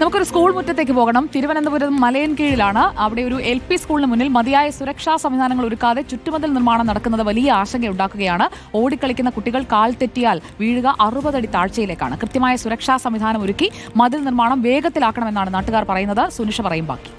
നമുക്കൊരു സ്കൂൾ മുറ്റത്തേക്ക് പോകണം. തിരുവനന്തപുരം മലയൻ കീഴിലാണ്. അവിടെ ഒരു എൽ പി സ്കൂളിന് മുന്നിൽ മതിയായ സുരക്ഷാ സംവിധാനങ്ങൾ ഒരുക്കാതെ ചുറ്റുമതിൽ നിർമ്മാണം നടക്കുന്നത് വലിയ ആശങ്കയുണ്ടാക്കുകയാണ്. ഓടിക്കളിക്കുന്ന കുട്ടികൾ കാൽ തെറ്റിയാൽ വീഴുക അറുപതടി താഴ്ചയിലേക്കാണ്. കൃത്യമായ സുരക്ഷാ സംവിധാനം ഒരുക്കി മതിൽ നിർമ്മാണം വേഗത്തിലാക്കണമെന്നാണ് നാട്ടുകാർ പറയുന്നത്. സുനിഷ പറയും ബാക്കി.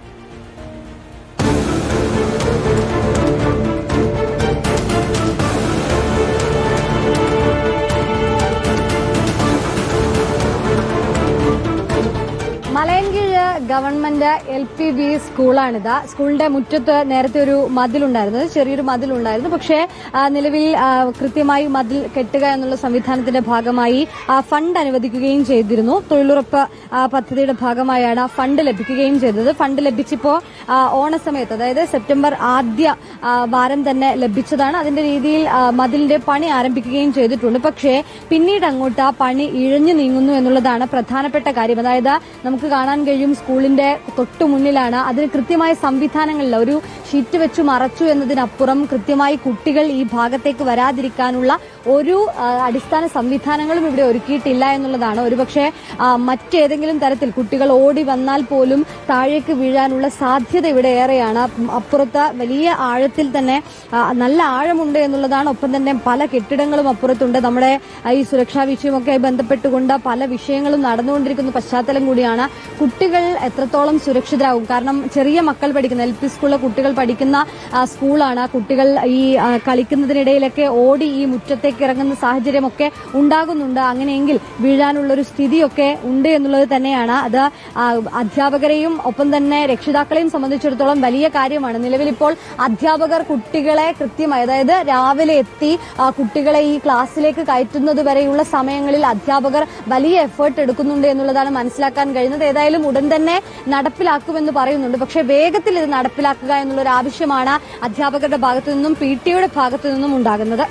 Malayinkeezh government L P B സ്കൂളാണിത്. സ്കൂളിന്റെ മുറ്റത്ത് നേരത്തെ ഒരു മതിലുണ്ടായിരുന്നു. ചെറിയൊരു മതിലുണ്ടായിരുന്നു. പക്ഷേ നിലവിൽ കൃത്യമായി മതിൽ കെട്ടുക എന്നുള്ള സംവിധാനത്തിന്റെ ഭാഗമായി ഫണ്ട് അനുവദിക്കുകയും ചെയ്തിരുന്നു. തൊഴിലുറപ്പ് പദ്ധതിയുടെ ഭാഗമായാണ് ഫണ്ട് ലഭിക്കുകയും ചെയ്തത്. ഫണ്ട് ലഭിച്ചപ്പോ ആ, ഓണസമയത്ത് അതായത് സെപ്റ്റംബർ ആദ്യ വാരം തന്നെ ലഭിച്ചതാണ്. അതിന്റെ രീതിയിൽ മതിലിന്റെ പണി ആരംഭിക്കുകയും ചെയ്തിട്ടുണ്ട്. പക്ഷേ പിന്നീട് അങ്ങോട്ട് ആ പണി ഇഴഞ്ഞു നീങ്ങുന്നു എന്നുള്ളതാണ് പ്രധാനപ്പെട്ട കാര്യം. അതായത് നമുക്ക് കാണാൻ കഴിയും സ്കൂളിന്റെ തൊട്ടു മുന്നിലാണ് അതിന് കൃത്യമായ സംവിധാനങ്ങളില്ല. ഒരു ഷീറ്റ് വെച്ച് മറച്ചു എന്നതിനപ്പുറം കൃത്യമായി കുട്ടികൾ ഈ ഭാഗത്തേക്ക് വരാതിരിക്കാനുള്ള ഒരു അടിസ്ഥാന സംവിധാനങ്ങളും ഇവിടെ ഒരുക്കിയിട്ടില്ല എന്നുള്ളതാണ്. ഒരുപക്ഷെ മറ്റേതെങ്കിലും തരത്തിൽ കുട്ടികൾ ഓടി വന്നാൽ പോലും താഴേക്ക് വീഴാനുള്ള സാധ്യത ഇവിടെ ഏറെയാണ്. അപ്പുറത്ത് വലിയ ആഴത്തിൽ തന്നെ നല്ല ആഴമുണ്ട് എന്നുള്ളതാണ്. ഒപ്പം തന്നെ പല കെട്ടിടങ്ങളും അപ്പുറത്തുണ്ട്. നമ്മുടെ ഈ സുരക്ഷാ വിഷയമൊക്കെ ബന്ധപ്പെട്ടുകൊണ്ട് പല വിഷയങ്ങളും നടന്നുകൊണ്ടിരിക്കുന്ന പശ്ചാത്തലം കൂടിയാണ്. കുട്ടികൾ എത്രത്തോളം സുരക്ഷിതരാകും? കാരണം ചെറിയ മക്കൾ പഠിക്കുന്ന എൽ പി സ്കൂളിലെ കുട്ടികൾ പഠിക്കുന്ന സ്കൂളാണ്. കുട്ടികൾ ഈ കളിക്കുന്നതിനിടയിലൊക്കെ ഓടി ഈ മുറ്റത്തേക്ക് ഇറങ്ങുന്ന സാഹചര്യമൊക്കെ ഉണ്ടാകുന്നുണ്ട്. അങ്ങനെയെങ്കിൽ വീഴാനുള്ള ഒരു സ്ഥിതിയൊക്കെ ഉണ്ട് എന്നുള്ളത് തന്നെയാണ്. അത് അധ്യാപകരെയും ഒപ്പം തന്നെ രക്ഷിതാക്കളെയും സംബന്ധിച്ചിടത്തോളം വലിയ കാര്യമാണ്. നിലവിൽ ഇപ്പോൾ അധ്യാപകർ കുട്ടികളെ കൃത്യമായി അതായത് രാവിലെ എത്തി കുട്ടികളെ ഈ ക്ലാസ്സിലേക്ക് കയറ്റുന്നത് വരെയുള്ള സമയങ്ങളിൽ അധ്യാപകർ വലിയ എഫേർട്ട് എടുക്കുന്നുണ്ട് എന്നുള്ളതാണ് മനസ്സിലാക്കാൻ കഴിയുന്നത്. ഏതായാലും ഉടൻ തന്നെ നടപ്പിലാക്കുമെന്ന് പറയുന്നുണ്ട്. പക്ഷേ വേഗത്തിൽ ഇത് നടപ്പിലാക്കുക എന്നുള്ളൊരു ആവശ്യമാണ് അധ്യാപകരുടെ ഭാഗത്തു നിന്നും പി ടിയുടെ ഭാഗത്തു നിന്നും ഉണ്ടാകുന്നത്.